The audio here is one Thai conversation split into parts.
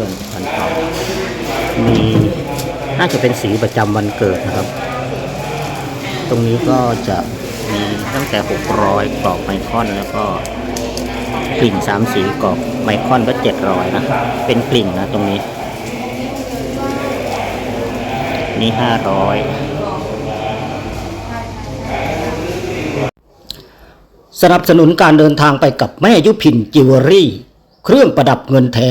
พื่อนพันเผามีน่าจะเป็นสีประจำวันเกิดนะครับ ตรงนี้ก็จะมีตั้งแต่ 600กรอบไมคอนแล้วก็กลิ่นสามสีกรอบไมคอนก็700นะ เป็นกลิ่นนะตรงนี้ นี่500สนับสนุนการเดินทางไปกับแม่ยุพินจิวเวลรี่ เครื่องประดับเงินแท้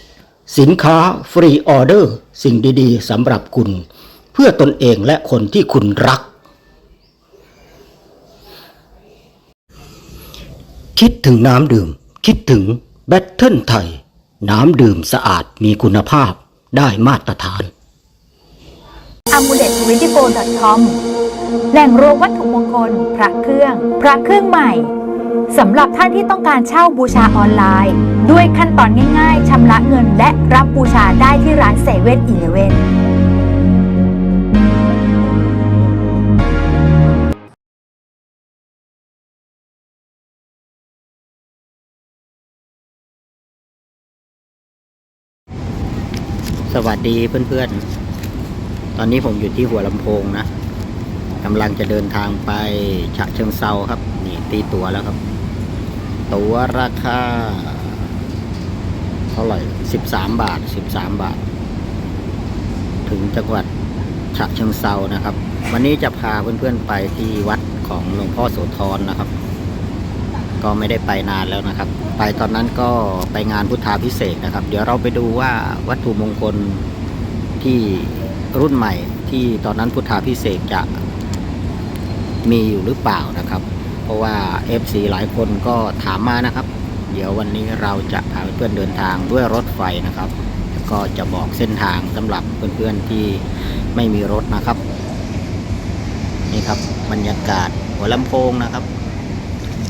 สินค้าฟรีออเดอร์ สิ่งดีๆสำหรับคุณ เพื่อตนเองและคนที่คุณรัก คิดถึงน้ำดื่ม คิดถึงแบตเทิลไทย น้ำดื่มสะอาดมีคุณภาพได้มาตรฐาน a m u l e t 2 4 com แหล่งรวมวัตถุมงคล พระเครื่อง พระเครื่องใหม่ สำหรับท่านที่ต้องการเช่าบูชาออนไลน์ ด้วยขั้นตอนง่ายๆชำระเงินและรับบูชาได้ที่ร้านเซเว่นอีเลเวนสวัสดีเพื่อนๆ ตอนนี้ผมอยู่ที่หัวลำโพงนะกำลังจะเดินทางไปฉะเชิงเซาครับ นี่ตีตั๋วแล้วครับ ตัวราคา เท่าไหร่สิบสามบาทสิบสามบาท ถึงจังหวัดฉะเชิงเซานะครับ วันนี้จะพาเพื่อนๆไปที่วัดของหลวงพ่อโสธรนะครับ ก็ไม่ได้ไปนานแล้วนะครับ ไปตอนนั้นก็ไปงานพุทธาพิเศษนะครับ เดี๋ยวเราไปดูว่าวัตถุมงคลที่รุ่นใหม่ที่ตอนนั้นพุทธาพิเศษจะมีอยู่หรือเปล่านะครับ ราะว่า FC หลายคนก็ถามมานะครับ เดี๋ยววันนี้เราจะพาเพื่อนเดินทางด้วยรถไฟนะครับแล้วก็จะบอกเส้นทางสำหรับเพื่อนๆที่ไม่มีรถนะครับ นี่ครับบรรยากาศหัวลำโพงนะครับ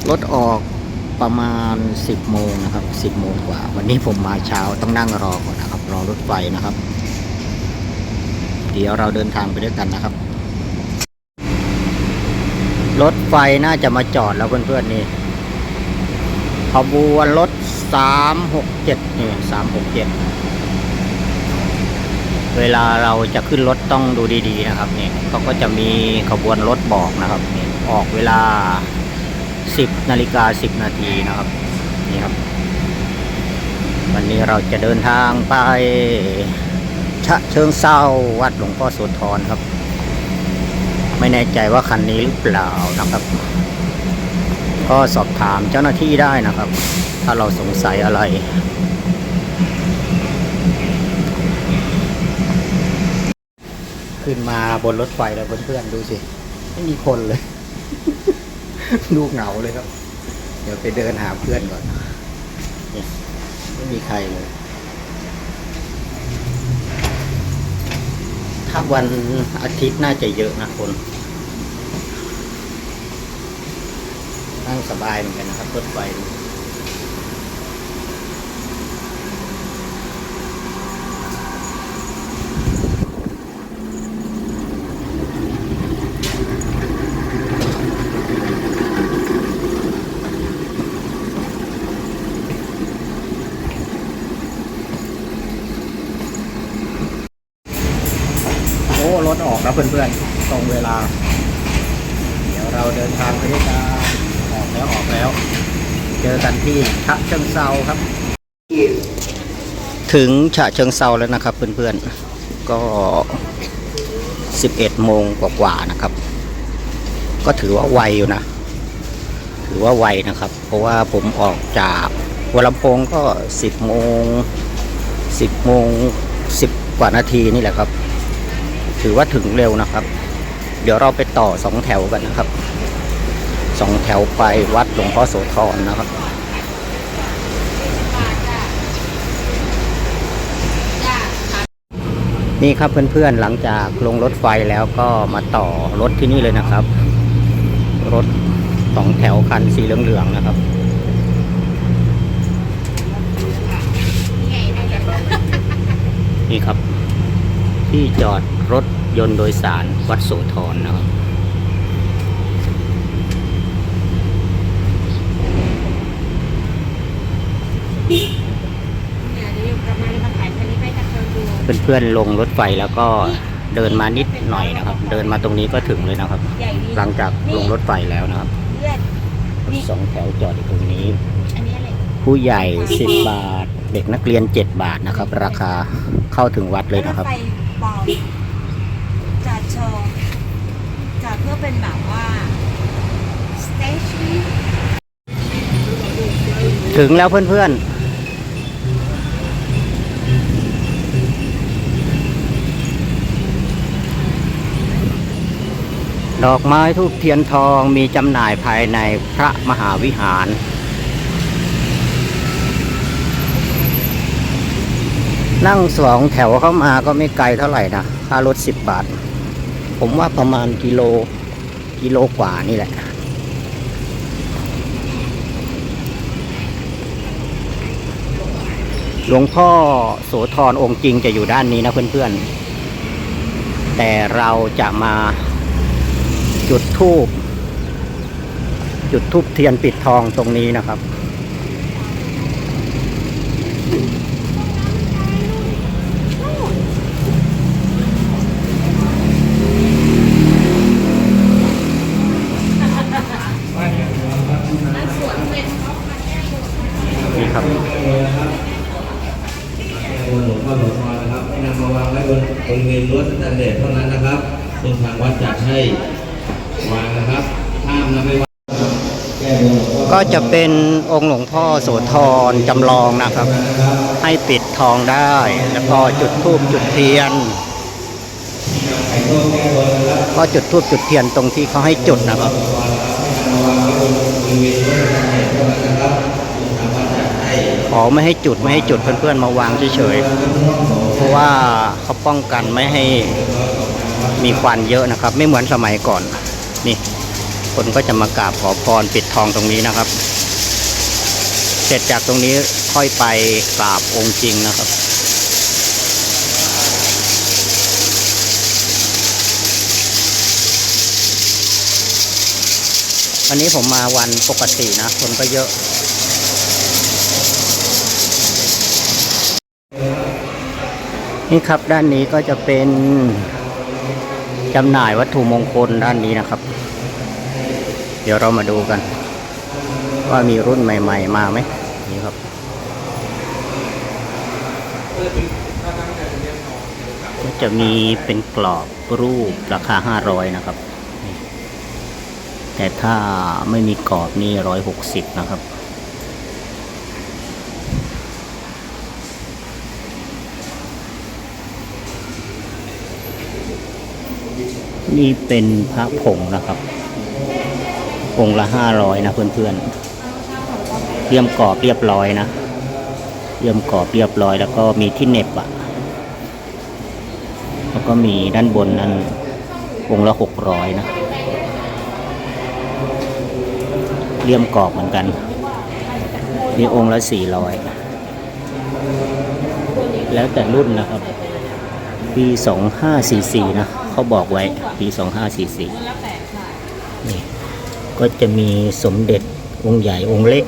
รถออกประมาณ 10 โมงนะครับ 10 โมงกว่า วันนี้ผมมาเช้าต้องนั่งรอก่อนนะครับ รอรถไฟนะครับ เดี๋ยวเราเดินทางไปด้วยกันนะครับ รถไฟน่าจะมาจอดแล้วเพื่อนๆนี่ขบวนรถ367นี่367เจ็ดเวลาเราจะขึ้นรถต้องดูดีๆนะครับนี่เขาก็จะมีขบวนรถบอกนะครับนี่ออกเวลา10นาฬิกา10นาทีนะครับนี่ครับ วันนี้เราจะเดินทางไปฉะเชิงเซาวัดหลวงพ่อโสธรครับ ไม่แน่ใจว่าคันนี้หรือเปล่านะครับ ก็สอบถามเจ้าหน้าที่ได้นะครับ ถ้าเราสงสัยอะไร ขึ้นมาบนรถไฟแล้วเพื่อนๆดูสิ ไม่มีคนเลยดูกเหงาเลยครับ เดี๋ยวไปเดินหาเพื่อนก่อน ไม่มีใครเลย ถ้าวันอาทิตย์น่าจะเยอะนะคน นั่งสบายเหมือนกันนะครับรถไฟ โอ้ รถออกแล้วเพื่อนๆ ตรงเวลา เดี๋ยวเราเดินทางไปด้วยกันออกแล้วออกแล้ว เจอกันที่ฉะเชิงเซาครับ ถึงฉะเชิงเซาแล้วนะครับ เพื่อนๆ ก็ 11โมงกว่าๆนะครับ ก็ถือว่าไวอยู่นะ ถือว่าไวนะครับ เพราะว่าผมออกจากหัวลำโพงก็ 10โมง10โมง10 กว่านาทีนี่แหละครับ ถือว่าถึงเร็วนะครับ เดี๋ยวเราไปต่อสองแถวกันนะครับสองแถวไปวัดหลวงพ่อโสธรนะครับนี่ครับเพื่อนๆหลังจากลงรถไฟแล้วก็มาต่อรถที่นี่เลยนะครับ รถสองแถวคันสีเหลืองๆนะครับ นี่ครับ ที่จอด รถยนต์โดยสารวัดโสธรนะครับเนี่ยเดี๋ยวกลับมาเลยมาขายคันนี้ไปกับเธอดูเพื่อนๆลงรถไฟแล้วก็เดินมานิดหน่อยนะครับ เดินมาตรงนี้ก็ถึงเลยนะครับใหญ่ดีหลังจากลงรถไฟแล้วนะครับเลือดสองแถวจอดอยู่ตรงนี้อันนี้อะไรผู้ใหญ่10บาท เด็กนักเรียน7บาทนะครับ ราคาเข้าถึงวัดเลยนะครับ ไฟเบาจัดโชว์จัด เป็นแบบว่าสเตชันถึงแล้วเพื่อนๆดอกไม้ทูบเทียนทองมีจำหน่ายภายในพระมหาวิหาร นั่งสองแถวเข้ามาก็ไม่ไกลเท่าไหร่นะค่ารถสิบบาท ผมว่าประมาณกิโล กิโลกว่านี่แหละหลวงพ่อโสธรองค์จริงจะอยู่ด้านนี้นะเพื่อนๆ แต่เราจะมาจุดทูบจุดทูบเทียนปิดทองตรงนี้นะครับ นี่ครับ บนหลวงพ่อโสธรนะครับให้นำมาวางไว้บนบริเวณรั้วสแตนเลสเท่านั้นนะครับ ซึ่งทางวัดจัดให้วางนะครับห้ามนำไปวางนะครับแก้บนหลวงพ่อ ก็ จะเป็นองค์หลวงพ่อโสธรจำลองนะครับ ให้ปิดทองได้ แล้วก็จุดธูปจุดเทียน ก็จุดธูปจุดเทียนตรงที่เขาให้จุดนะครับขอไม่ให้จุดไม่ให้จุดเพื่อนๆมาวางเฉยๆเพราะว่าเขาป้องกันไม่ให้มีควันเยอะนะครับ ไม่เหมือนสมัยก่อนนี่ คนก็จะมากราบขอพรปิดทองตรงนี้นะครับ เสร็จจากตรงนี้ค่อยไปกราบองค์จริงนะครับวันนี้ผมมาวันปกตินะ คนก็เยอะ นี่ครับด้านนี้ก็จะเป็นจำหน่ายวัตถุมงคลด้านนี้นะครับ เดี๋ยวเรามาดูกัน ว่ามีรุ่นใหม่ ๆ มาไหมนี่ครับก็จะมีเป็นกรอบรูปราคา500นะครับ แต่ถ้าไม่มีกรอบนี่160นะครับนี่เป็นพระผงนะครับ องค์ละห้าร้อยนะเพื่อนๆเตรียมกรอบเรียบร้อยนะเตรียมกรอบเรียบร้อย แล้วก็มีที่เน็บอะแล้วก็มีด้านบนนั้นองค์ละหกร้อยนะเรียมกรอบเหมือนกันมีองค์ละสี่ร้อยแล้วแต่รุ่นนะครับ ปีสองห้าสี่สี่นะเขาบอกไว้ ปีสองห้าสี่สี่นี่ ก็จะมีสมเด็จองค์ใหญ่องค์เล็ก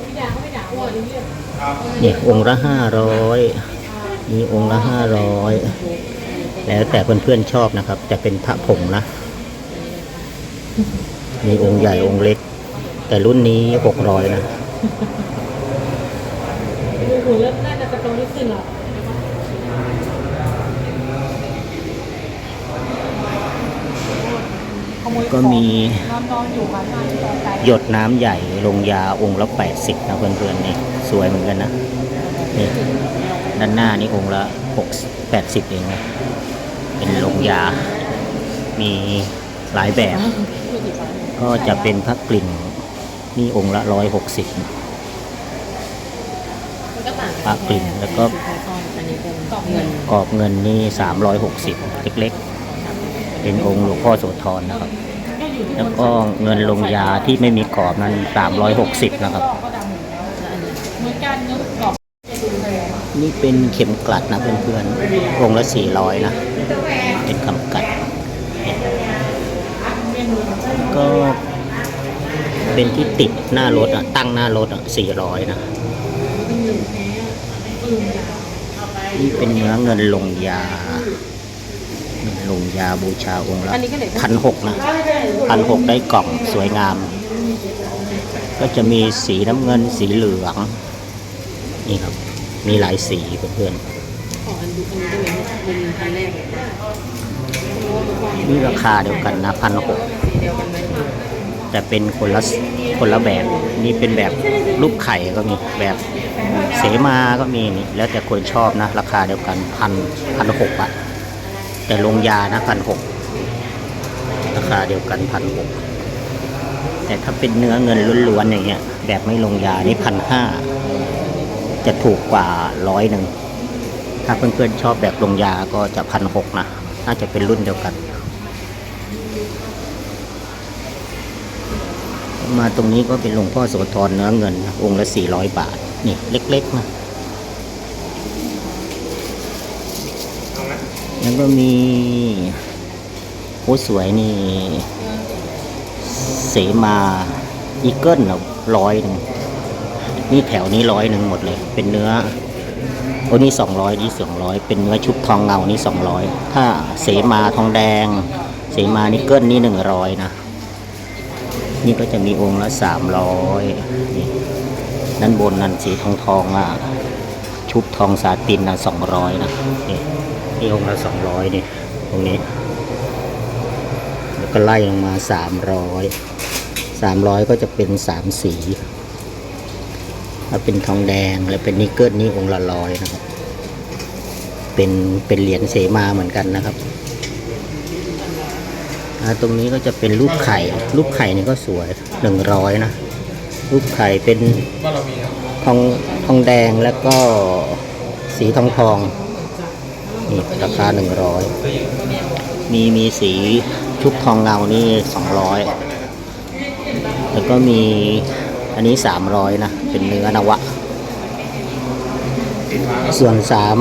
นี่องค์ละห้าร้อยมีองค์ละห้าร้อยแล้วแต่เพื่อนๆชอบนะครับ แต่เป็นพระผงนะ มีองค์ใหญ่องค์เล็ก แต่รุ่นนี้หกร้อยนะดูหูแล้วน่าจะกระโตนิดนึงหรอ ก็มีนอนนอนอยู่บ้านนอนต่อใจหยดน้ำใหญ่ลงยาองค์ละแปดสิบนะเพื่อนๆนี่สวยเหมือนกันนะนี่ด้านหน้านี่องค์ละหกแปดสิบเองนะเป็นลงยา มีหลายแบบ ก็จะเป็นพระกลิ่นนี่องค์ละร้อยหกสิบมันก็ตพระกลิ่นแล้วก็อันนี้เป็นเงินกรอบเงินนี่ 360 เล็ก ๆ เป็นองค์หลวงพ่อโสธรนะครับ แล้วก็เงินลงยาที่ไม่มีกรอบนั้น360 นะครับเหมือนกันเงินกรอบนี่เป็นเข็มกลัดนะเพื่อนๆองค์ละ 400 นะ เป็นคำกัด ก็เป็นที่ติดหน้ารถอะ ตั้งหน้ารถอะ 400 นะนี่เป็นเนื้อเงินลงยา ลงยาบูชาองค์ละพันหกนะพันหกได้กล่องสวยงาม ก็จะมีสีน้ำเงินสีเหลือง นี่ครับ มีหลายสีเพื่อนขออันดูอันนี้ด้วยเป็นอันแรกๆนี่ราคาเดียวกันนะพันหกสีเดียวกันไหมแต่เป็นคนละคนละแบบนี่เป็นแบบรูปไข่ก็มีแบบเสมาก็มีนี่แล้วแต่คนชอบนะ ราคาเดียวกันพันพันหกอะ แต่ลงยานะพันหกราคาเดียวกันพันหกแต่ถ้าเป็นเนื้อเงินล้วนๆอย่างเงี้ย แบบไม่ลงยานี่พันห้าจะถูกกว่าร้อยหนึ่งถ้าเพื่อนๆชอบแบบลงยาก็จะพันหกนะน่าจะเป็นรุ่นเดียวกัน มาตรงนี้ก็เป็นหลวงพ่อโสธรเนื้อเงิน องค์ละสี่ร้อยบาท นี่เล็กๆนะ แล้วก็มีโอ้สวยนี่ เสมาอีเกิลร้อยหนึ่งนี่แถวนี้ร้อยหนึ่งหมดเลย เป็นเนื้อโอ้นี่สองร้อยนี่สองร้อยเป็นเนื้อชุบทองเงานี่สองร้อยถ้าเสมาทองแดง เสมานิเกิลนี่หนึ่งร้อยนะ นี่ก็จะมีองค์ละสามร้อยนี่ด้านบนนั่นสีทองทองอะชุบทองสาตินนะสองร้อยนะนี่ นี่องค์ละสองร้อยนี่ตรงนี้ แล้วก็ไล่ลงมาสามร้อยสามร้อยก็จะเป็นสามสีถ้าเป็นทองแดงแล้วเป็นนิกเกิลนี่องค์ละร้อยนะครับ เป็นเป็นเหรียญเสมาเหมือนกันนะครับตรงนี้ก็จะเป็นรูปไข่ รูปไข่นี่ก็สวยหนึ่งร้อยนะ รูปไข่เป็นทองทองแดงแล้วก็สีทองทอง นี่ราคาหนึ่งร้อยมีมีสีชุบทองเงานี่สองร้อยแล้วก็มีอันนี้สามร้อยนะ เป็นเนื้อนวะ ส่วนสาม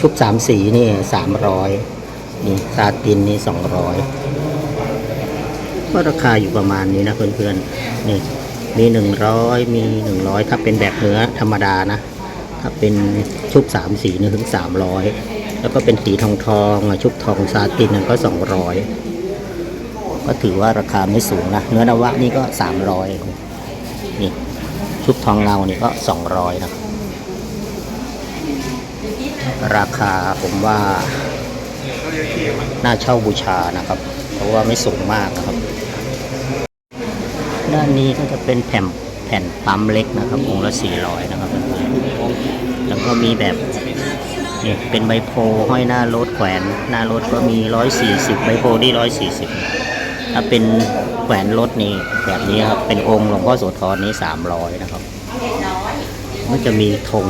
ชุบสามสีนี่สามร้อยนี่ซาตินนี่สองร้อยก็ราคาอยู่ประมาณนี้นะเพื่อนๆนี่มีหนึ่งร้อยมีหนึ่งร้อยถ้าเป็นแบบเนื้อธรรมดานะ ถ้าเป็นชุบสามสีนี่ถึงสามร้อย แล้วก็เป็นสีทองทองชุบทองซาตินนั่นก็สองร้อยก็ถือว่าราคาไม่สูงนะ เนื้อนวะนี่ก็สามร้อยนี่ ชุบทองเงานี่ก็สองร้อยนะ ราคาผมว่าน่าเช่าบูชานะครับ เพราะว่าไม่สูงมากนะครับ ด้านนี้ก็จะเป็นแผ่นแผ่นปั๊มเล็กนะครับองละ400 นะครับ แล้วก็มีแบบ เนี่ยเป็นใบโพห้อยหน้ารถแขวนหน้ารถก็มี140ใบโพที่140ถ้าเป็นแขวนรถนี่แบบนี้ครับ เป็นองค์หลวงพ่อโสธรนี่300นะครับก็จะมีธง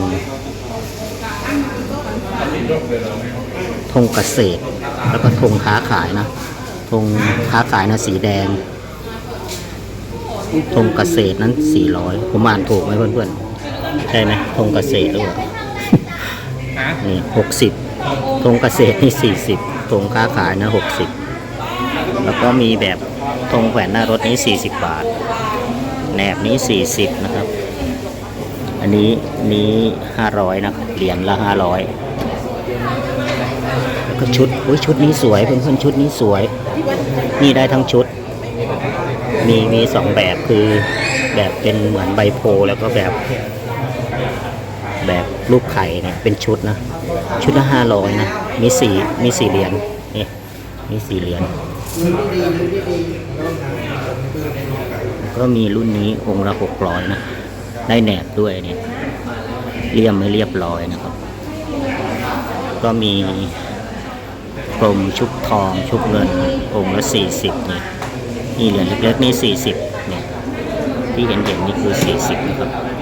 ธงเกษตร แล้วก็ธงค้าขายนะธงค้าขายนะสีแดงธงเกษตรนั้นสี่ร้อยผมอ่านถูกไหมเพื่อนๆใช่ไหมธงเกษตรหรือเปล่า นี่หกสิบธงเกษตรนี่สี่สิบธงค้าขายนะหกสิบแล้วก็มีแบบธงแขวนหน้ารถนี้สี่สิบบาทแหนบนี้สี่สิบนะครับ อันนี้นี้ห้าร้อยนะเหรียญละห้าร้อยแล้วก็ชุดอุ้ยชุดนี้สวยเพื่อนๆชุดนี้สวย นี่ได้ทั้งชุด มีมีสองแบบคือแบบเป็นเหมือนใบโพแล้วก็แบบ แบบรูปไข่เนี่ยเป็นชุดนะ ชุดละห้าร้อยนะ มีสี่มีสี่เหรียญนี่มีสี่เหรียญก็มีรุ่นนี้องค์ละหกร้อยนะ ได้แหนบด้วยเนี่ยเรียมไม่เรียบร้อยนะครับ ก็มีกลมชุบทองชุบเงินองค์ละสี่สิบนี่นี่เหรียญเล็กๆนี่สี่สิบเนี่ยที่เห็นเห็นๆนี่คือสี่สิบนะครับ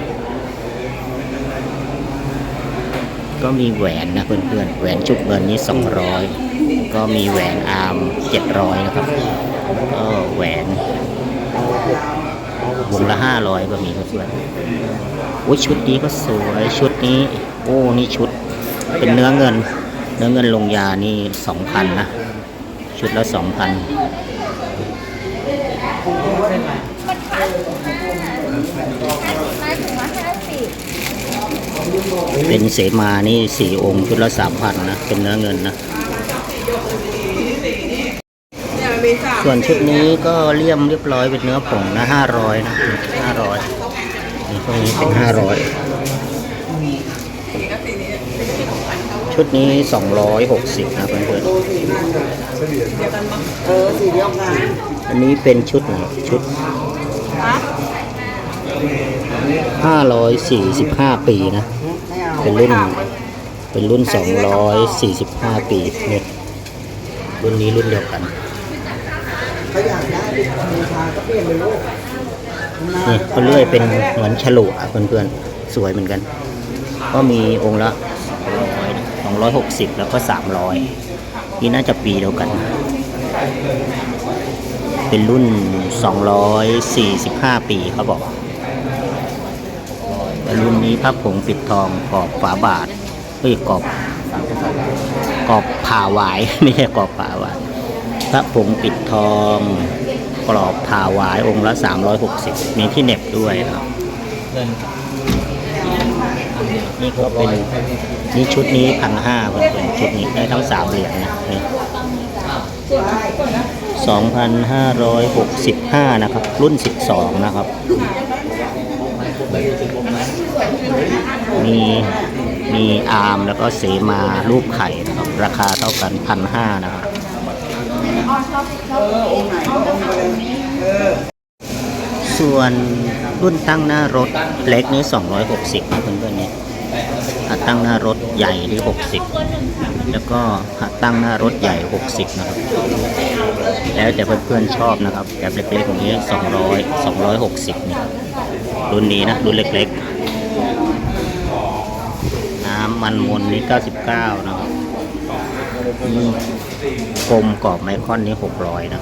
ก็มีแหวนนะเพื่อนๆแหวนจุกเงินนี่สองร้อยก็มีแหวนอาร์มเจ็ดร้อยนะครับก็แหวนวงละห้าร้อยก็มีเพื่อนๆโอ้ชุดนี้ก็สวยชุดนี้ โอ้นี่ชุดเป็นเนื้อเงิน เนื้อเงินลงยานี่สองพันนะ ชุดละสองพัน เป็นเสมานี่สี่องค์ชุดละสามพันนะ เป็นเนื้อเงินนะ ส่วนชุดนี้ก็เลี่ยมเรียบร้อยเป็นเนื้อผงนะห้าร้อยนะห้าร้อยนี่พวกนี้เป็นห้าร้อยชุดนี้สองร้อยหกสิบนะเพื่อนๆอันนี้เป็นชุดไหนชุด ห้าร้อยสี่สิบห้าปีนะ เป็นรุ่น เป็นรุ่นสองร้อยสี่สิบห้าปีเนี่ยรุ่นนี้รุ่นเดียวกันนี่เขาเลื่อยเป็นเหมือนฉลุอะเพื่อนๆ สวยเหมือนกัน ก็มีองค์ละสองร้อยหกสิบแล้วก็สามร้อยนี่น่าจะปีเดียวกัน เป็นรุ่นสองร้อยสี่สิบห้าปีเขาบอก รุ่นนี้พระผงปิดทองกรอบฝาบาทเฮ้ยกรอบกรอบผ่าหวายไม่ใช่กรอบผ่าหวายพระผงปิดทอง กรอบผ่าหวายองค์ละ360มีที่เน็บด้วยนะครับนี่ก็เป็นนี่ชุดนี้พันห้าเพื่อนๆชุดนี้ได้ทั้งสามเหรียญนะนี่สองพันห้าร้อยหกสิบห้านะครับ รุ่นสิบสองนะครับ มีมีอาร์มแล้วก็เสมารูปไข่นะครับราคาเท่ากันพันห้านะครับส่วนรุ่นตั้งหน้ารถเล็กนี่260นะเพื่อนๆเนี่ยหัดตั้งหน้ารถใหญ่ที่ 60 แล้วก็หัดตั้งหน้ารถใหญ่ 60 นะครับ แล้วแต่เพื่อนๆชอบนะครับแบบเล็กๆอย่างนี้ 200 260นี่รุ่นนี้นะรุ่นเล็กๆำมันมนนี่ 99 นะครับนี่กลมกรอบไมคอนนี่600 นะ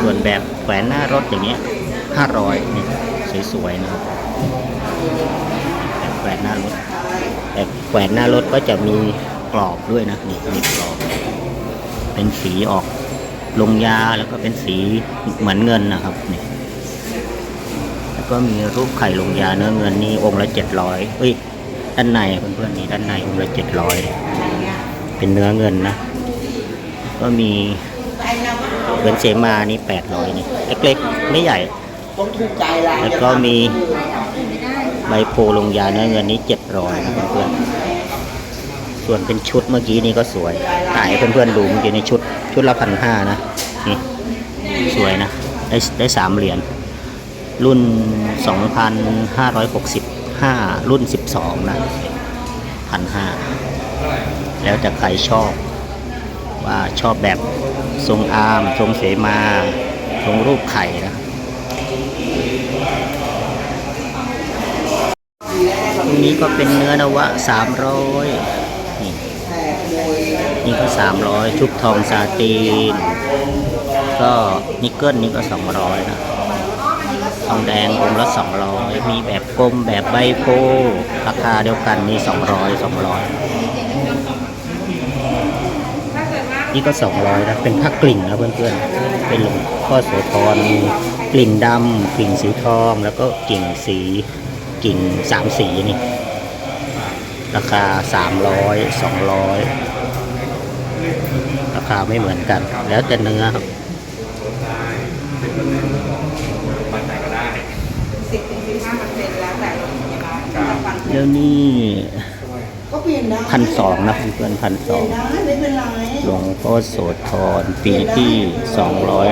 ส่วนแบบแขวนหน้ารถอย่างเงี้ยห้าร้อยนี่ สวยๆ นะครับแบบแขวนหน้ารถแต่แขวนหน้ารถก็จะมีกรอบด้วยนะ นี่มีกรอบ เป็นสีออกลงยาแล้วก็เป็นสีเหมือนเงินนะครับนี่แล้ว ก็มีรูปไข่ลงยาเนื้อเงินนี่องค์ละเจ็ดร้อยเอ้ยด้านในเพื่อนๆนี่ด้านในองค์ละเจ็ดร้อยเป็นเนื้อเงินนะ ก็มีเงินเสมานี่แปดร้อยนี่เล็กๆ ไม่ใหญ่แล้วก็มีใบโพลงยาเนื้อเงินนี้เจ็ดร้อยนะเพื่อนๆส่วนเป็นชุดเมื่อกี้นี่ก็สวยถ่ายให้เพื่อนๆดูเมื่อกี้ในชุดชุดละพันห้านะนี่สวยนะได้ได้สามเหรียญ รุ่นสองพันห้าร้อยหกสิบห้ารุ่นสิบสองนะพันห้าแล้วแต่ใครชอบ ว่าชอบแบบทรงอาร์มทรงเสมาทรงรูปไข่นะตรงนี้ก็เป็นเนื้อนวะสามร้อยนี่นี่ก็สามร้อยชุบทองซาตีน ก็นิกเกิลนี่ก็สองร้อยนะ ทองแดงองค์ละสองร้อยมีแบบกลมแบบใบโพราคาเดียวกันนี่สองร้อยสองร้อยนี่ก็สองร้อยนะเป็นผ้ากลิ่งนะเพื่อนๆเป็นหลวงพ่อโสธรมีกลิ่งดำกลิ่งสีทอง แล้วก็กิ่งสีกิ่งสามสีนี่ราคาสามร้อยสองร้อยราคาไม่เหมือนกัน แล้วแต่เนื้อครับ แล้วนี่ก็เปลี่ยนได้พันสองนะเพื่อนพันสองไม่เป็นไรหลวงพ่อโสธรปีที่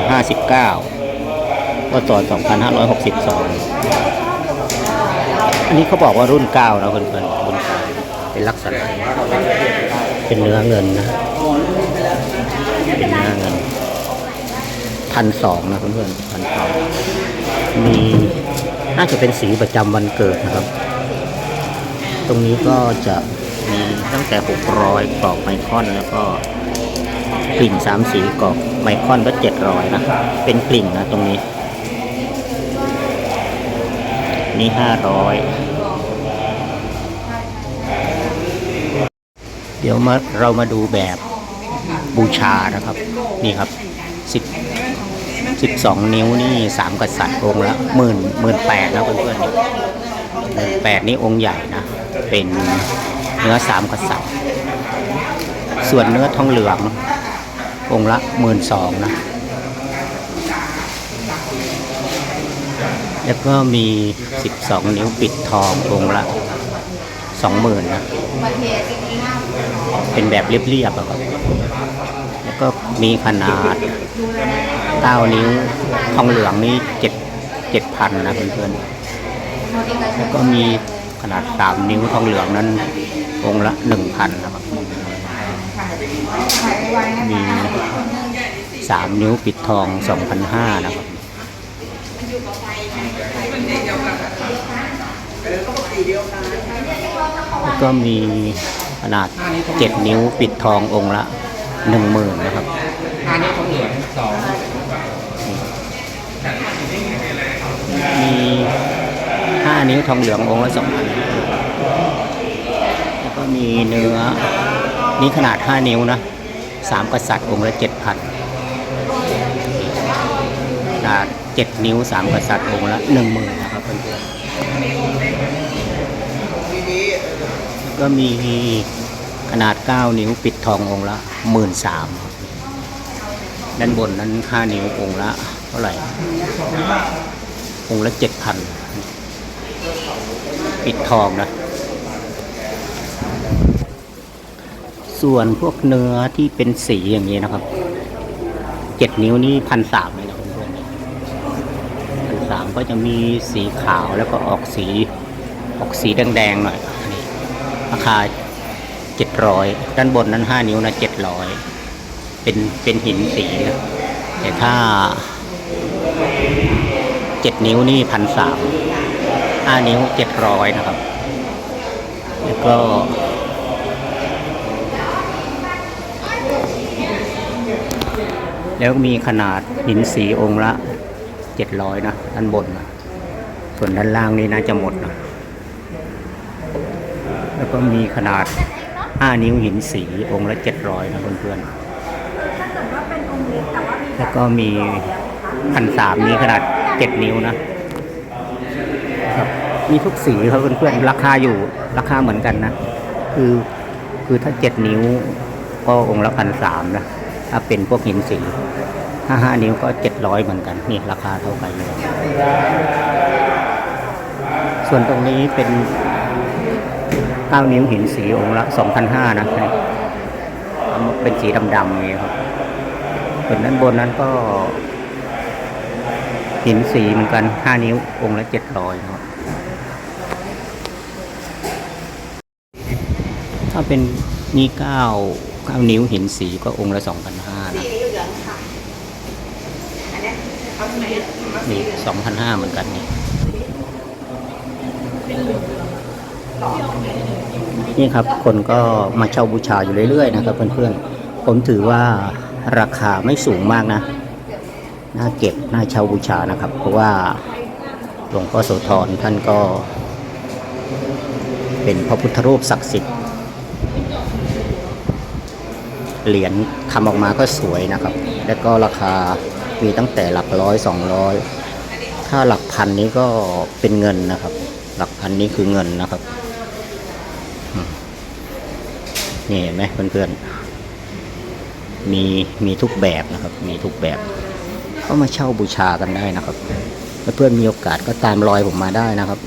259ก็ต่อ2562อันนี้เขาบอกว่ารุ่น9นะเพื่อนๆรุ่นเก้าเป็นลักษณะเป็นเนื้อเงินนะเป็นเนื้อเงินพันสองนะเพื่อนๆพันสองมีน่าจะเป็นสีประจำวันเกิดนะครับ ตรงนี้ก็จะมีตั้งแต่ 600กรอกไมคอนแล้วก็กลิ่งสามสีกรอกไมคอนก็700นะเป็นกลิ่งนะตรงนี้ นี่500 เดี๋ยวมาเรามาดูแบบบูชานะครับ นี่ครับ10 12นิ้วนี่สามกษัตริย์องค์ละหมื่นหมื่นแปดนะเพื่อนๆหมื่นแปดนี่องค์ใหญ่นะ เป็นเนื้อสามกษัตริย์ ส่วนเนื้อทองเหลือง องค์ละหมื่นสองนะ แล้วก็มี12นิ้วปิดทององค์ละสองหมื่นนะ เป็นแบบเรียบๆอะครับ แล้วก็มีขนาด9นิ้วทองเหลืองนี่7 7,000นะเพื่อนๆ แล้วก็มี ขนาด3นิ้วทองเหลืองนั้นองค์ละ1,000นนะครับ มี3นิ้วปิดทอง2,500นห้านะครับแล้วก็มีขนาด7นิ้วปิดทององค์ละ10,000นะครับห้านิ้วทองเหลืองสองมี ห้านิ้วทองเหลืององค์ละสองพันแล้วก็มีเนื้อนี่ขนาดห้านิ้วนะสามกษัตริย์องค์ละเจ็ดพันขนาดเจ็ดนิ้วสามกษัตริย์องค์ละหนึ่งหมื่นนะครับเพื่อนๆก็มีขนาดเก้านิ้วปิดทององค์ละหมื่นสามด้านบนนั้นห้านิ้วองค์ละเท่าไหร่ องค์ละเจ็ดพัน ปิดทองนะ ส่วนพวกเนื้อที่เป็นสีอย่างนี้นะครับ เจ็ดนิ้วนี่พันสามเลยนะเพื่อนๆพันสามก็จะมีสีขาวแล้วก็ออกสี ออกสีแดงๆหน่อยนี่ราคาเจ็ดร้อยด้านบนนั้นห้านิ้วนะเจ็ดร้อยเป็นเป็นหินสีนะแต่ถ้าเจ็ดนิ้วนี่พันสาม ห้านิ้วเจ็ดร้อยนะครับ แล้วก็แล้วมีขนาดหินสีองค์ละเจ็ดร้อยนะ ด้านบนนะส่วนด้านล่างนี่น่าจะหมดนะแล้วก็มีขนาดห้านิ้วหินสีองค์ละเจ็ดร้อยนะเพื่อนๆแล้วก็มีพันสามนี้ขนาดเจ็ดนิ้วนะครับ มีทุกสีครับเพื่อนๆราคาอยู่ราคาเหมือนกันนะคือคือถ้าเจ็ดนิ้วก็องค์ละพันสามนะถ้าเป็นพวกหินสีห้าห้านิ้วก็เจ็ดร้อยเหมือนกันนี่ราคาเท่ากันเลยส่วนตรงนี้เป็นเก้านิ้วหินสีองค์ละสองพันห้านะเป็นสีดำๆอย่างเงี้ยครับส่วนด้านบนนั้นก็หินสีเหมือนกัน5นิ้วองค์ละ700นะครับ ถ้าเป็นนี่9 9นิ้วหินสีก็องค์ละ2,500นะนี่2,500เหมือนกันนี่นี่ครับคนก็มาเช่าบูชาอยู่เรื่อยๆนะครับเพื่อนๆ ผมถือว่าราคาไม่สูงมากนะ น่าเก็บ น่าเช่าบูชานะครับ เพราะว่าหลวงพ่อโสธรท่านก็ เป็นพระพุทธรูปศักดิ์สิทธิ์ เหรียญทำออกมาก็สวยนะครับ แล้วก็ราคามีตั้งแต่หลักร้อยสองร้อยถ้าหลักพันนี้ก็เป็นเงินนะครับ หลักพันนี้คือเงินนะครับนี่เห็นไหมเพื่อนๆ มีมีทุกแบบนะครับ มีทุกแบบก็มาเช่าบูชากันได้นะครับเพื่อนมีโอกาสก็ตามรอยผมมาได้นะครับ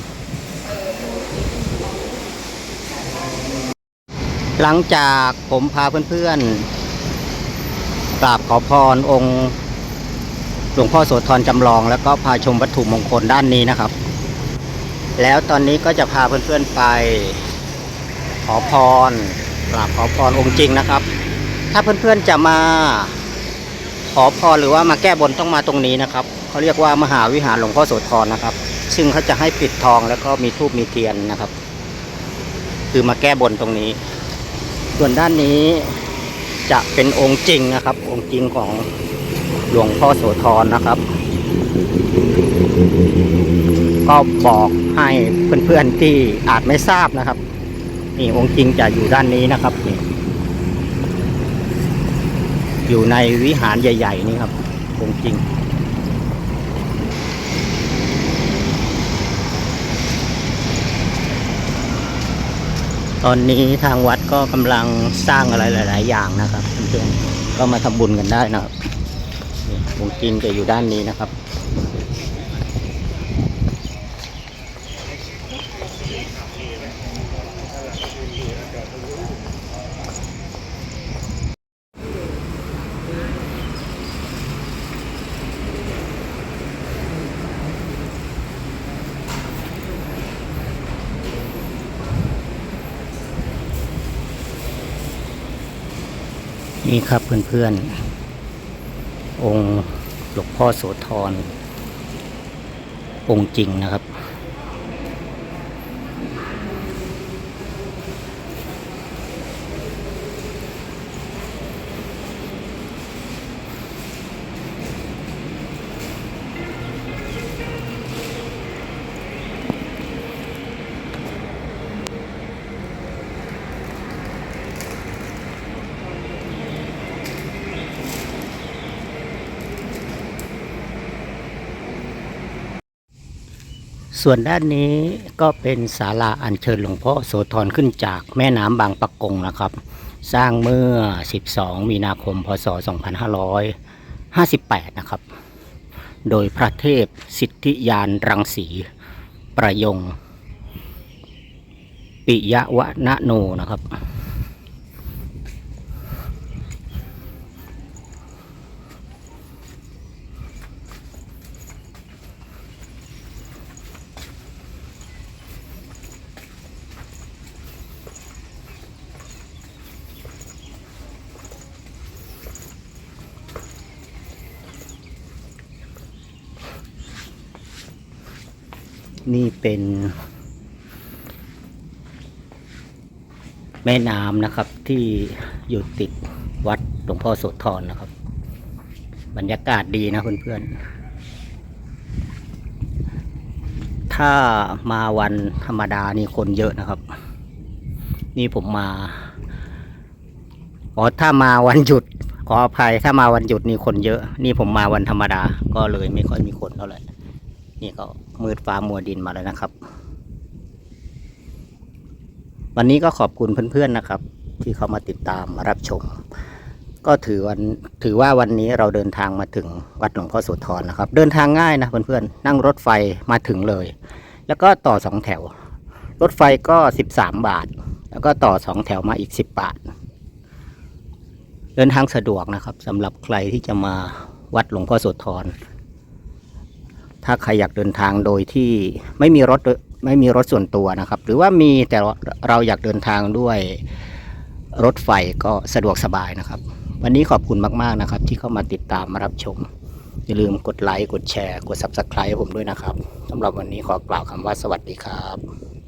หลังจากผมพาเพื่อนๆกราบขอพรองค์หลวงพ่อโสธรจำลอง แล้วก็พาชมวัตถุมงคลด้านนี้นะครับ แล้วตอนนี้ก็จะพาเพื่อนๆไปขอพรกราบขอพรองค์จริงนะครับ ถ้าเพื่อนๆจะมาขอพรหรือว่ามาแก้บนต้องมาตรงนี้นะครับเขาเรียกว่ามหาวิหารหลวงพ่อโสธรนะครับ ซึ่งเขาจะให้ปิดทองแล้วก็มีทูบมีเทียนนะครับ คือมาแก้บนตรงนี้ ส่วนด้านนี้จะเป็นองค์จริงนะครับ องค์จริงของหลวงพ่อโสธรนะครับ ก็บอกให้เพื่อนๆที่อาจไม่ทราบนะครับนี่องค์จริงจะอยู่ด้านนี้นะครับนี่อยู่ในวิหารใหญ่ ๆ นี่ครับองค์จริง ตอนนี้ทางวัดก็กำลังสร้างอะไรหลาย ๆ อย่างนะครับเพื่อนๆก็มาทำบุญกันได้นะครับวงกินจะอยู่ด้านนี้นะครับ นี่ครับเพื่อนๆ องค์หลวงพ่อโสธรองค์จริงนะครับ ส่วนด้านนี้ก็เป็นศาลาอัญเชิญหลวงพ่อโสธรขึ้นจากแม่น้ำบางปะกงนะครับ สร้างเมื่อ 12 มีนาคม พศ 2558 นะครับ โดยพระเทพสิทธิยานรังสี ประยง ปิยวะนะโนนะครับ นี่เป็น แม่น้ำนะครับที่อยู่ติดวัดหลวงพ่อโสธรนะครับ บรรยากาศดีนะเพื่อนๆ ถ้ามาวันธรรมดานี่คนเยอะนะครับ นี่ผมมาอ๋อถ้ามาวันหยุดขออภัยถ้ามาวันหยุดนี่คนเยอะ นี่ผมมาวันธรรมดาก็เลยไม่ค่อยมีคนเท่าไหร่ นี่ก็มืดฟ้ามัวดินมาแล้วนะครับ วันนี้ก็ขอบคุณเพื่อนๆนะครับ ที่เขามาติดตามมารับชม ก็ถือวันถือว่าวันนี้เราเดินทางมาถึงวัดหลวงพ่อโสธรนะครับ เดินทางง่ายนะเพื่อนๆนั่งรถไฟมาถึงเลย แล้วก็ต่อสองแถว รถไฟก็สิบสามบาท แล้วก็ต่อสองแถวมาอีกสิบบาท เดินทางสะดวกนะครับสำหรับใครที่จะมาวัดหลวงพ่อโสธร ถ้าใครอยากเดินทางโดยที่ไม่มีรถไม่มีรถส่วนตัวนะครับ หรือว่ามีแต่เราอยากเดินทางด้วยรถไฟก็สะดวกสบายนะครับ วันนี้ขอบคุณมากๆนะครับ ที่เข้ามาติดตามมารับชม อย่าลืมกดไลค์กดแชร์ กด Subscribe ผมด้วยนะครับสำหรับวันนี้ขอกล่าวคำว่าสวัสดีครับ